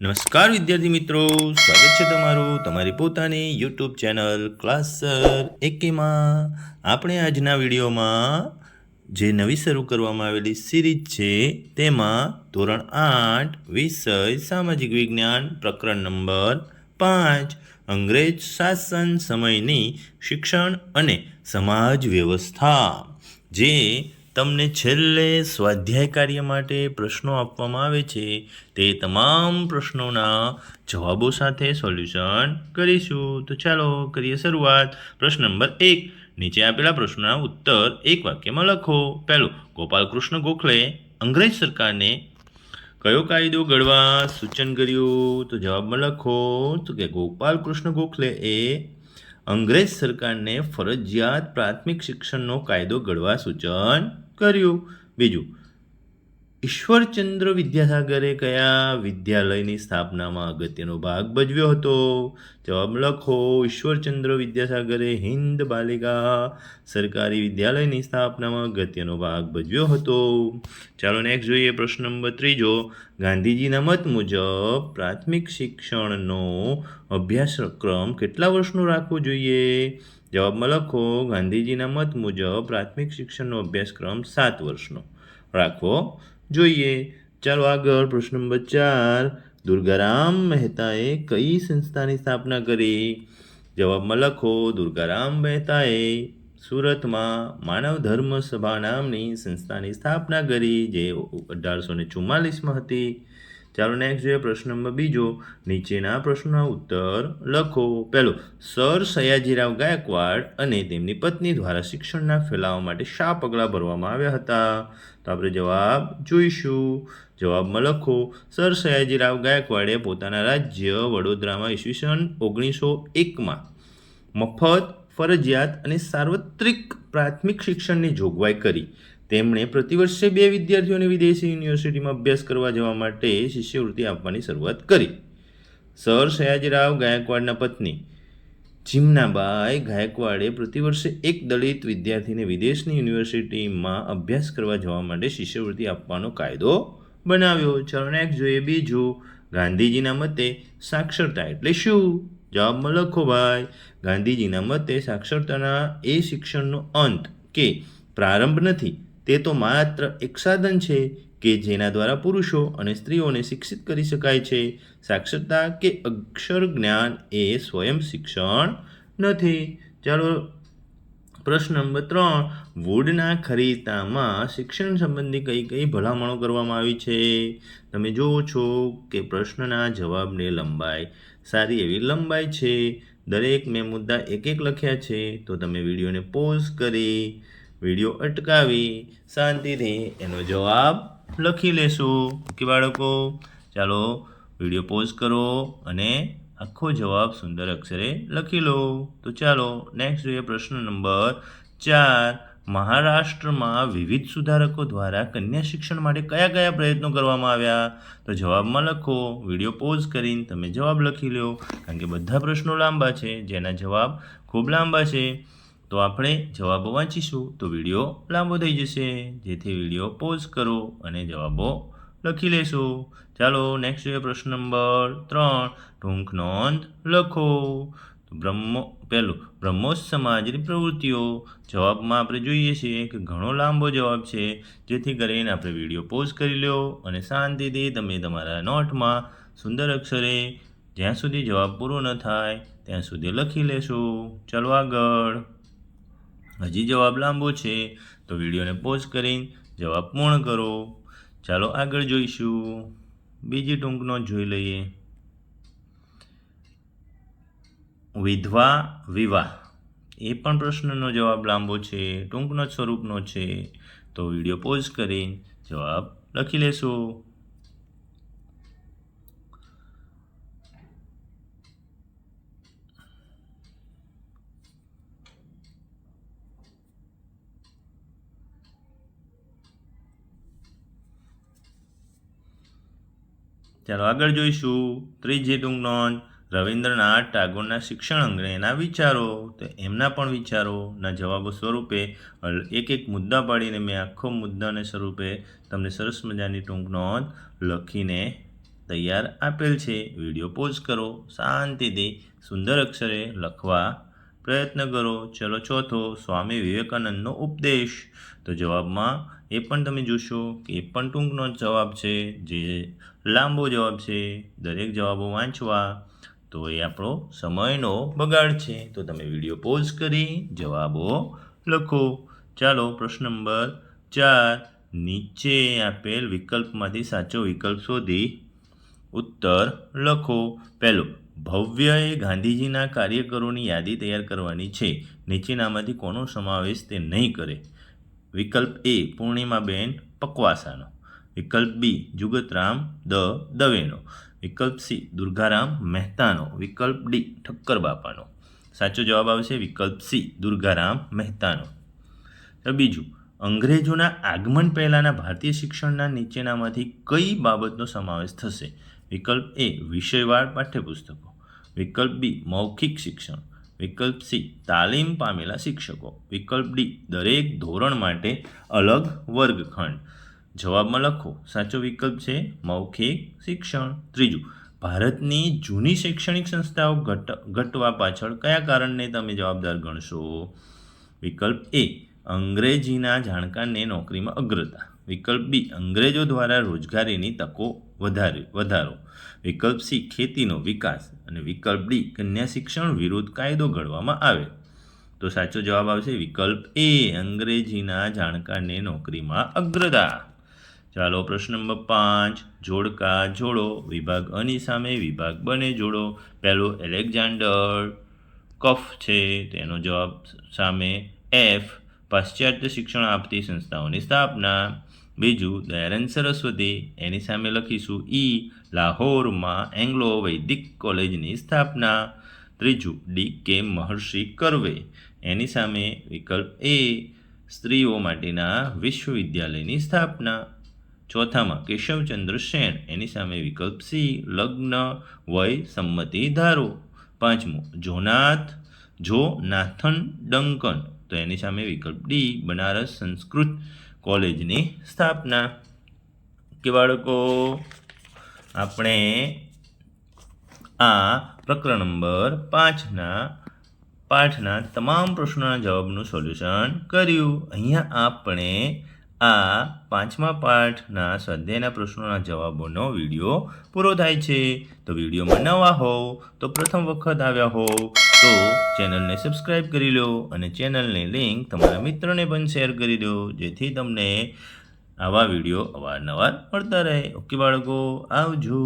નમસ્કાર વિદ્યાર્થી મિત્રો, સ્વાગત છે તમારું તમારી પોતાની યુટ્યુબ ચેનલ ક્લાસર એકેમાં આપણે આજના વિડીયોમાં જે નવી શરૂ કરવામાં આવેલી સિરીઝ છે તેમાં ધોરણ આઠ, વિષય, સામાજિક વિજ્ઞાન, પ્રકરણ નંબર પાંચ, અંગ્રેજ શાસન સમયની શિક્ષણ અને સમાજ વ્યવસ્થા, જે તમને છેલ્લે સ્વાધ્યાય કાર્ય માટે પ્રશ્નો આપવામાં આવે છે, તે તમામ પ્રશ્નોના જવાબો સાથે સોલ્યુશન કરીશું. તો ચાલો કરીએ શરૂઆત. પ્રશ્ન નંબર એક. નીચે આપેલા પ્રશ્નોના ઉત્તર એક વાક્યમાં લખો. પહેલું, ગોપાલકૃષ્ણ ગોખલે અંગ્રેજ સરકારને કયો કાયદો ઘડવા સૂચન કર્યું? તો જવાબમાં લખો, તો કે ગોપાલકૃષ્ણ ગોખલે એ અંગ્રેજ સરકારને ફરજિયાત પ્રાથમિક શિક્ષણનો કાયદો ઘડવા સૂચન કર્યું. બીજું, ઈશ્વરચંદ્ર વિદ્યાસાગરે કયા વિદ્યાલયની સ્થાપનામાં અગત્યનો ભાગ ભજવ્યો હતો? જવાબ લખો, ઈશ્વરચંદ્ર વિદ્યાસાગરે હિન્દ બાલિકા સરકારી વિદ્યાલયની સ્થાપનામાં અગત્યનો ભાગ ભજવ્યો હતો. ચાલો નેક્સ્ટ જોઈએ પ્રશ્ન નંબર ત્રીજો. ગાંધીજીના મત મુજબ પ્રાથમિક શિક્ષણનો અભ્યાસક્રમ કેટલા વર્ષનો રાખવો જોઈએ? જવાબમાં લખો. ગાંધીજીના મત મુજબ પ્રાથમિક શિક્ષણનો અભ્યાસક્રમ સાત વર્ષનો. રાખવો જોઈએ. ચાલો આગળ પ્રશ્ન નંબર ચાર. દુર્ગારામ મહેતાએ કઈ સંસ્થાની સ્થાપના કરી? જવાબમાં લખો. દુર્ગારામ મહેતાએ સુરતમાં માનવ ધર્મ સભા નામની સંસ્થાની સ્થાપના કરી, જે અઢારસો ને ચુમ્માલીસમાં હતી. ચાલો નેક્સ્ટ જોઈએ પ્રશ્ન નંબર બીજો. નીચેના પ્રશ્નના ઉત્તર લખો. પહેલો, સર સયાજીરાવ ગાયકવાડ અને તેમની પત્ની દ્વારા શિક્ષણના ફેલાવા માટે શા પગલાં ભરવામાં આવ્યા હતા? તો આપણે જવાબ જોઈશું. જવાબમાં લખો, સર સયાજીરાવ ગાયકવાડે પોતાના રાજ્ય વડોદરામાં ઈસવીસન ઓગણીસો એકમાં મફત, ફરજિયાત અને સાર્વત્રિક પ્રાથમિક શિક્ષણની જોગવાઈ કરી. તેમણે પ્રતિવર્ષે બે વિદ્યાર્થીઓને વિદેશી યુનિવર્સિટીમાં અભ્યાસ કરવા જવા માટે શિષ્યવૃત્તિ આપવાની શરૂઆત કરી. સર સયાજીરાવ ગાયકવાડના પત્ની જીમનાબાઈ ગાયકવાડે પ્રતિવર્ષે એક દલિત વિદ્યાર્થીને વિદેશની યુનિવર્સિટીમાં અભ્યાસ કરવા જવા માટે શિષ્યવૃત્તિ આપવાનો કાયદો બનાવ્યો. નેક્સ્ટ જોઈએ, બીજું ગાંધીજીના મતે સાક્ષરતા એટલે શું? જવાબમાં લખો ભાઈ, ગાંધીજીના મતે સાક્ષરતાના એ શિક્ષણનો અંત કે પ્રારંભ નથી. તે તો માત્ર એક સાધન છે કે જેના દ્વારા પુરુષો અને સ્ત્રીઓને શિક્ષિત કરી શકાય છે. સાક્ષરતા કે અક્ષર જ્ઞાન એ સ્વયં શિક્ષણ નથી. ચાલો, પ્રશ્ન નંબર ત્રણ. વુડના ખરીતામાં શિક્ષણ સંબંધી કઈ કઈ ભલામણો કરવામાં આવી છે? તમે જુઓ છો કે પ્રશ્નના જવાબની લંબાઈ સારી એવી લંબાઈ છે. દરેક મેં મુદ્દા એક એક લખ્યા છે. તો તમે વિડીયોને પોઝ કરી વીડિયો અટકાવી શાંતિથી એનો જવાબ લખી લેશું. કે બાળકો? ચાલો, વીડિયો પોઝ કરો અને આખો જવાબ સુંદર અક્ષરે લખી લો. તો ચાલો નેક્સ્ટ જોઈએ પ્રશ્ન નંબર ચાર. મહારાષ્ટ્રમાં વિવિધ સુધારકો દ્વારા કન્યા શિક્ષણ માટે કયા કયા પ્રયત્નો કરવામાં આવ્યા? તો જવાબમાં લખો, વીડિયો પોઝ કરીને તમે જવાબ લખી લો કારણ કે બધા પ્રશ્નો લાંબા છે, જેના જવાબ ખૂબ લાંબા છે. તો આપણે જવાબો વાંચીશું. તો વીડિયો લાંબો થઈ જશે. જેથી વીડિયો પોઝ કરો અને જવાબો લખી લેશો. ચાલો નેક્સ્ટ જોઈએ પ્રશ્ન નંબર ત્રણ. ટૂંક નોંધ લખો. બ્રહ્મો, પહેલું, બ્રહ્મોસ સમાજની પ્રવૃત્તિઓ. જવાબમાં આપણે જોઈએ છીએ કે ઘણો લાંબો જવાબ છે. જેથી કરીને આપણે વીડિયો પોઝ કરી લો અને શાંતિથી તમે તમારા નોટમાં સુંદર અક્ષરે જ્યાં સુધી જવાબ પૂરો ન થાય, ત્યાં સુધી લખી લેશો. ચાલો આગળ. હજી જવાબ લાંબો છે, તો વિડીયોને પોઝ કરીને જવાબ પૂર્ણ કરો. ચાલો આગળ જોઈશું. બીજી ટૂંક નોંધ જોઈ લઈએ. વિધવા વિવાહ. એ પણ પ્રશ્નનો જવાબ લાંબો છે, ટૂંકનો સ્વરૂપનો છે. તો વીડિયો પોઝ કરીને જવાબ લખી લેશો. ચાલો આગળ જોઈશું. ત્રીજી ટૂંક નોંધ રવિન્દ્રનાથ ટાગોરના શિક્ષણ અંગે એના વિચારો. તો એમના પણ વિચારોના જવાબો સ્વરૂપે એક એક મુદ્દા પાડીને મેં આખો મુદ્દાને સ્વરૂપે તમને સરસ મજાની ટૂંક નોંધ લખીને તૈયાર આપેલ છે. વીડિયો પોઝ કરો, શાંતિથી સુંદર અક્ષરે લખવા પ્રયત્ન કરો. ચલો ચોથો, સ્વામી વિવેકાનંદનો ઉપદેશ. તો જવાબમાં એ પણ તમે જોશો કે એ પણ ટૂંકનો જવાબ છે, જે લાંબો જવાબ છે, દરેક જવાબો વાંચવા. તો એ આપણો સમયનો બગાડ છે. તો તમે વીડિયો પોઝ કરી જવાબો લખો. ચાલો, પ્રશ્ન નંબર ચાર. નીચે આપેલ વિકલ્પમાંથી સાચો વિકલ્પ શોધી ઉત્તર લખો. પહેલો ભવ્યએ ગાંધીજીના કાર્યકરોની યાદી તૈયાર કરવાની છે. નીચેનામાંથી કોનો સમાવેશ તે નહીં કરે. વિકલ્પ એ પૂર્ણિમાબેન પકવાસાનો. વિકલ્પ બી જુગતરામ દ દવેનો. વિકલ્પ સી દુર્ગારામ મહેતાનો. વિકલ્પ ડી ઠક્કર બાપાનો. સાચો જવાબ આવશે વિકલ્પ સી દુર્ગારામ મહેતાનો. બીજું, અંગ્રેજોના આગમન પહેલાંના ભારતીય શિક્ષણના નીચેનામાંથી કઈ બાબતનો સમાવેશ થશે? વિકલ્પ એ વિષયવાર પાઠ્યપુસ્તકો. વિકલ્પ બી મૌખિક શિક્ષણ. વિકલ્પ સી, તાલીમ પામેલા શિક્ષકો. વિકલ્પ ડી, દરેક ધોરણ માટે અલગ વર્ગખંડ. જવાબમાં લખો, સાચો વિકલ્પ છે મૌખિક શિક્ષણ. ત્રીજું, ભારતની જૂની શૈક્ષણિક સંસ્થાઓ ઘટ, ઘટવા પાછળ કયા કારણને તમે જવાબદાર ગણશો? વિકલ્પ એ, અંગ્રેજીના જાણકારને નોકરીમાં અગ્રતા. વિકલ્પ બી, અંગ્રેજો દ્વારા રોજગારીની તકો વધારે વધારો. વિકલ્પ સી, ખેતીનો વિકાસ અને વિકલ્પ ડી કન્યા શિક્ષણ વિરુદ્ધ કાયદો ઘડવામાં આવે. તો સાચો જવાબ આવશે વિકલ્પ એ, અંગ્રેજીના જાણકારને નોકરીમાં અગ્રતા. ચાલો પ્રશ્ન નંબર પાંચ, જોડકા જોડો, વિભાગ અની સામે વિભાગ બને જોડો. પહેલો એલેક્ઝાન્ડર કફ છે, તેનો જવાબ સામે એફ, પાશ્ચાત્ય શિક્ષણ આપતી સંસ્થાઓની સ્થાપના. બીજું, દયાનંદ સરસ્વતી, એની સામે લખીશું ઈ, લાહોરમાં એંગ્લો વૈદિક કોલેજની સ્થાપના. ત્રીજું, ડી કે મહર્ષિ કરવે, એની સામે વિકલ્પ એ, સ્ત્રીઓ માટેના વિશ્વવિદ્યાલયની સ્થાપના. ચોથામાં, કેશવચંદ્ર સેન, એની સામે વિકલ્પ સી, લગ્ન, વય, સંમતિ ધારો. પાંચમું, જોનાથ જો નાથન ડંકન, તો એની સામે વિકલ્પ ડી, બનારસ સંસ્કૃત. કોલેજની સ્થાપના. કે બાળકો, આપણે આ પ્રકરણ નંબર પાંચના પાઠના તમામ પ્રશ્નોના જવાબનું સોલ્યુશન કર્યું. અહીંયા આપણે આ પાંચમા પાઠના સ્વાધ્યાયના પ્રશ્નોના જવાબોનો વીડિયો પૂરો થાય છે. તો વિડીયોમાં નવા હોવ, તો પ્રથમ વખત આવ્યા હોવ તો ચેનલને સબસ્ક્રાઈબ કરી લો અને ચેનલની લિંક તમારા મિત્રોને પણ શેર કરી દો, જેથી તમને આવા વીડિયો અવારનવાર મળતા રહે. ઓકે બાળકો, આવજો.